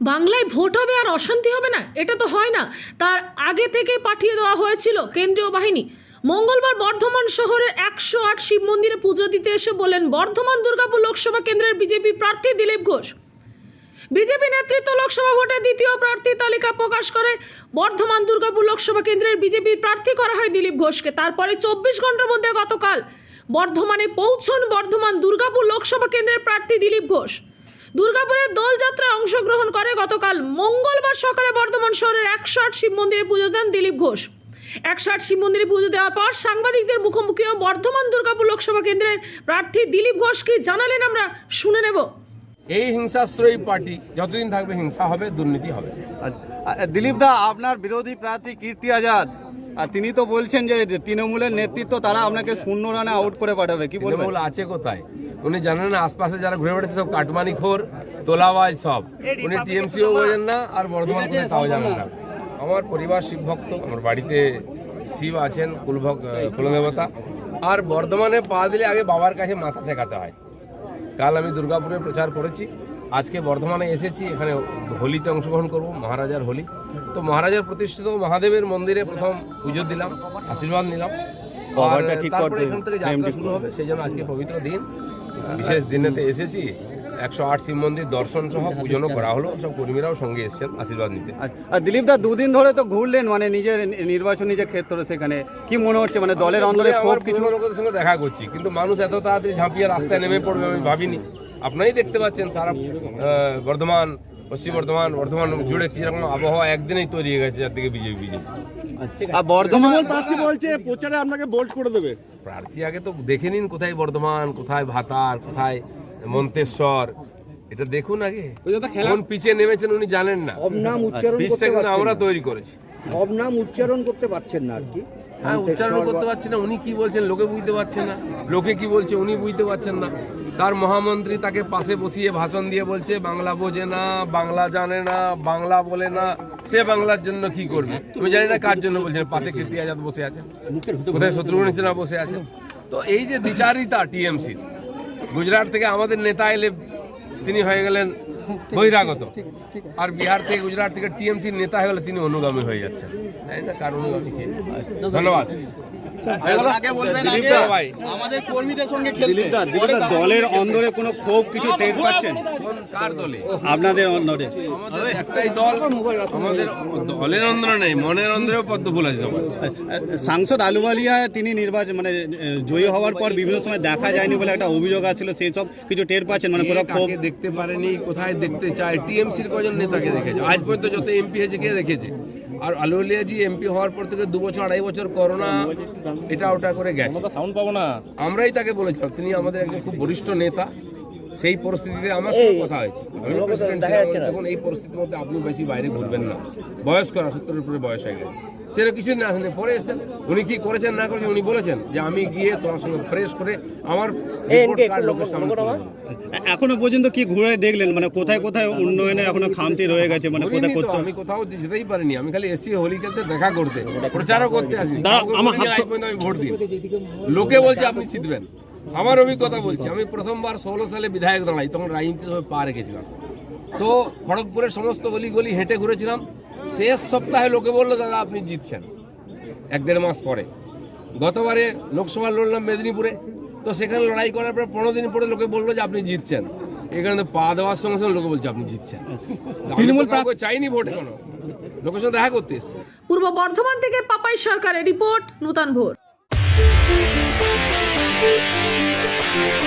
বাংলায় ভোট হবে আর অশান্তি হবে না, এটা তো হয় না। তার আগে থেকে পাঠিয়ে দেওয়া হয়েছিল কেন্দ্রীয় বাহিনী। মঙ্গলবার বর্ধমান শহরের একশো আট শিব মন্দিরে পুজো দিতে এসে বলেন, বর্ধমান দুর্গাপুর লোকসভা কেন্দ্রের বিজেপি প্রার্থী দিলীপ ঘোষ। বিজেপি নেতৃত্ব লোকসভা ভোটে দ্বিতীয় প্রার্থী তালিকা প্রকাশ করে, বর্ধমান দুর্গাপুর লোকসভা কেন্দ্রের বিজেপি প্রার্থী করা হয় দিলীপ ঘোষকে। তারপরে চব্বিশ ঘণ্টার মধ্যে গতকাল বর্ধমানে পৌঁছন বর্ধমান দুর্গাপুর লোকসভা কেন্দ্রের প্রার্থী দিলীপ ঘোষ। দুর্গাপুরের দোলযাত্রায় অংশগ্রহণ করে গতকাল মঙ্গলবার সকালে বর্ধমান শহরের একশো আট শিব মন্দিরে পুজো দেন দিলীপ ঘোষ। একশো আট শিব মন্দিরে পুজো দেওয়ার পর সাংবাদিকদের মুখোমুখি মুখোমুখিও বর্ধমান দুর্গাপুর লোকসভা কেন্দ্রের প্রার্থী দিলীপ ঘোষ কি জানালেন আমরা শুনে নেব। এই হিংসাশ্রয়ী পার্টি যতদিন থাকবে হিংসা হবে দুর্নীতি হবে। দিলীপ দা আপনার বিরোধী প্রার্থী কীর্তি আজাদ আর তিনি তো বলছেন যে তৃণমূলের নেতৃত্ব তারা আপনাকে শূন্য রানে আউট করে পাঠাবে। কি বলবেন? আছে কোথায়? উনি জানেন না, আশপাশে যারা ঘুরে বেড়াচ্ছে সব কাটমানি খোর, তোলাবাজ সব। উনি টিএমসিও বোঝেন না, আর বর্ধমান তাও জানেন না। আমার পরিবার শিব ভক্ত, আমার বাড়িতে শিব আছেন কুলভক কুলদেবতা। আর বর্ধমানে পা দিলে আগে বাবার কাছে মাথা ঠেকাতে হয়। কাল আমি দুর্গাপুরে প্রচার করেছি। আজকে বর্ধমানে এসেছি এখানে হোলিতে অংশগ্রহণ করব মহারাজার হোলি। তো মহারাজার প্রতিষ্ঠিত মহাদেবের মন্দিরে প্রথম পুজো দিলাম আশীর্বাদ নিলাম। তারপরে এখান থেকে যাত্রা শুরু হবে সেই জন্য আজকে পবিত্র দিন। বিশেষ দিনেতে এসেছি একশো আট শিব মন্দির দর্শন সহ পূজনও করা হলো সব কর্মীরাও সঙ্গে এসেছেন আশীর্বাদ নিতে। আর- দিলীপ দা দুদিন ধরে তো ঘুরলেন মানে নিজের নির্বাচনী যে ক্ষেত্র সেখানে কি মনে হচ্ছে? মানে দলের অন্দরে ক্ষোভ কিছু? লোকেদের সঙ্গে দেখা করছি কিন্তু মানুষ এত তাড়াতাড়ি ঝাঁপিয়ে রাস্তায় নেমে পড়বে আমি ভাবিনি। আপনারাই দেখতে পাচ্ছেন সারা বর্ধমান পশ্চিম বর্ধমান বর্ধমান জুড়ে কীরকম আবহাওয়া একদিনেই তৈরি হয়ে গেছে যার থেকে বিজেপি। বিজেপি আর বর্ধমান প্রার্থী বলছে প্রচারে আপনাকে বোল্ড করে দেবে। প্রার্থী আগে তো দেখে নিন কোথায় বর্ধমান কোথায় ভাতার কোথায় মন্তেশ্বর। এটা দেখুন আগে। কোন পিছে নেমেছেন উনি জানেন না। নাম উচ্চারণ পিচটা করতে আমরা তৈরি করেছি। সব নাম উচ্চারণ করতে পারছেন না আর কি। হ্যাঁ উচ্চারণ করতে পারছে না উনি কি বলছেন লোকে বুঝতে পারছে না। লোকে কি বলছে উনি বুঝতে পারছেন না। তার মহামন্ত্রী তাকে পাশে বসিয়ে ভাষণ দিয়ে বলছে বাংলা বোঝে না বাংলা জানে না বাংলা বলে না সে বাংলার জন্য কি করবে? তুমি জানি না কার জন্য বলছেন পাশে কীর্তি আজাদ বসে আছে কোথায় শত্রুঘ্ন সিনহা বসে আছে। তো এই যে দ্বিচারিতা টিএমসি গুজরাট থেকে আমাদের নেতা এলে তিনি হয়ে গেলেন বহিরাগত। আর বিহার থেকে গুজরাট থেকে টিএমসির নেতা হয়ে গেলে তিনি অনুগামী হয়ে যাচ্ছেন। তাই না? কার অনুগামী ধন্যবাদ। আমাদের কর্মীদের সঙ্গে দলের অন্দরে কোনো ক্ষোভ কিছু টের পাচ্ছেন? কার দলে? আপনাদের অন্দরে। একটাই দল আমাদের দলের অন্ধ্র নেই মনের অন্ধ্রেও পদ্ম ফুল আছে সাংসদ আলুবালিয়া তিনি নির্বাচন মানে জয়ী হওয়ার পর বিভিন্ন সময় দেখা যায়নি বলে একটা অভিযোগ আছিল সেই সব কিছু টের পাচ্ছেন মানে কোথাও ক্ষোভ। দেখতে পারেনি কোথায় দেখতে চায় টিএমসির কজন নেতাকে দেখেছে? আজ পর্যন্ত যত এমপি হয়েছে কে দেখেছে? আর আলুলিয়াজি এমপি হওয়ার পর থেকে দু বছর আড়াই বছর করোনা এটা ওটা করে গেছে। সাউন্ড পাবো না। আমরাই তাকে বলেছিলাম তিনি আমাদের একজন খুব বরিষ্ঠ নেতা। সেই পরিস্থিতিতে আমার সঙ্গে কথা হয়েছে। আমি প্রেসিডেন্ট ছিলাম, দেখুন এই পরিস্থিতির মধ্যে আপনি বেশি বাইরে ঘুরবেন না। বয়স করা সত্তরের উপরে বয়স হয়ে গেছে। সেটা কিছু না আসেনি পরে এসেছেন। উনি কি করেছেন না করেছেন উনি বলেছেন যে আমি গিয়ে তোমার সঙ্গে প্রেস করে আমার রিপোর্ট কার্ড লোকের সামনে এখনও পর্যন্ত কি ঘুরে দেখলেন? মানে কোথায় কোথায় উন্নয়নে এখনও খামতি রয়ে গেছে? মানে কোথায় করতে আমি কোথাও যেতেই পারিনি। আমি খালি এসছি হোলি খেলতে দেখা করতে। প্রচারও করতে আসিনি। পর্যন্ত আমি ভোট দিই। লোকে বলছে আপনি জিতবেন। আমার অভিজ্ঞতা বলছি আমি প্রথমবার ষোলো সালে বিধায়ক দাঁড়াই তখন রাজনীতি হয়ে পা রেখেছিলাম। তো খড়গপুরের সমস্ত গলি গলি হেঁটে ঘুরেছিলাম। শেষ সপ্তাহে লোকে বলল দাদা আপনি জিতছেন। এক দেড় মাস পরে। গতবারে লোকসভা লড়লাম মেদিনীপুরে। তো সেখানে লড়াই করার পর পনেরো দিন পরে লোকে বলল যে আপনি জিতছেন। এখানে তো পা দেওয়ার সঙ্গে সঙ্গে লোকে বলছে আপনি জিতছেন। তৃণমূল চাইনি ভোট এখনও। লোকের সঙ্গে দেখা করতে এসছে। পূর্ব বর্ধমান থেকে পাপাই সরকারের রিপোর্ট নূতন ভোর Yeah.